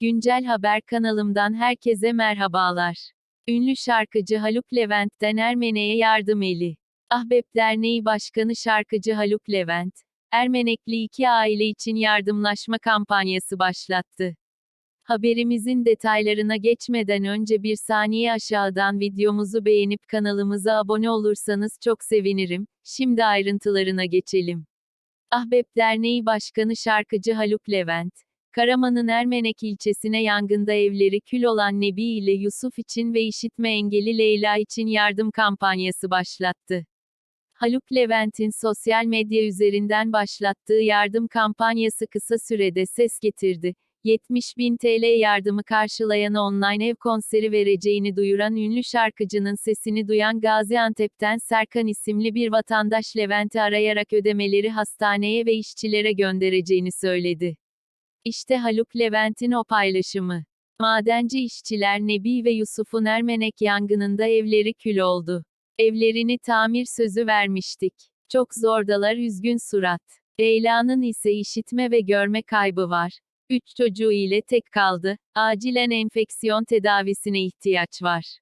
Güncel Haber kanalımdan herkese merhabalar. Ünlü şarkıcı Haluk Levent'ten Ermene'ye yardım eli. Ahbep Derneği Başkanı şarkıcı Haluk Levent, Ermenekli iki aile için yardımlaşma kampanyası başlattı. Haberimizin detaylarına geçmeden önce bir saniye aşağıdan videomuzu beğenip kanalımıza abone olursanız çok sevinirim. Şimdi ayrıntılarına geçelim. Ahbep Derneği Başkanı şarkıcı Haluk Levent, Karaman'ın Ermenek ilçesine yangında evleri kül olan Nebi ile Yusuf için ve işitme engelli Leyla için yardım kampanyası başlattı. Haluk Levent'in sosyal medya üzerinden başlattığı yardım kampanyası kısa sürede ses getirdi. 70 bin TL yardımı karşılayan online ev konseri vereceğini duyuran ünlü şarkıcının sesini duyan Gaziantep'ten Serkan isimli bir vatandaş Levent'i arayarak ödemeleri hastaneye ve işçilere göndereceğini söyledi. İşte Haluk Levent'in o paylaşımı. Madenci işçiler Nebi ve Yusuf'un Ermenek yangınında evleri kül oldu. Evlerini tamir sözü vermiştik. Çok zordalar üzgün surat. Leyla'nın ise işitme ve görme kaybı var. Üç çocuğu ile tek kaldı. Acilen enfeksiyon tedavisine ihtiyaç var.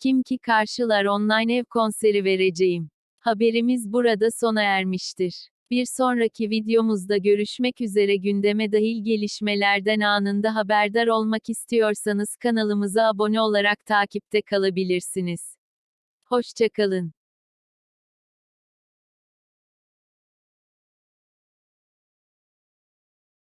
Kim ki karşılar online ev konseri vereceğim. Haberimiz burada sona ermiştir. Bir sonraki videomuzda görüşmek üzere gündeme dahil gelişmelerden anında haberdar olmak istiyorsanız kanalımıza abone olarak takipte kalabilirsiniz. Hoşçakalın.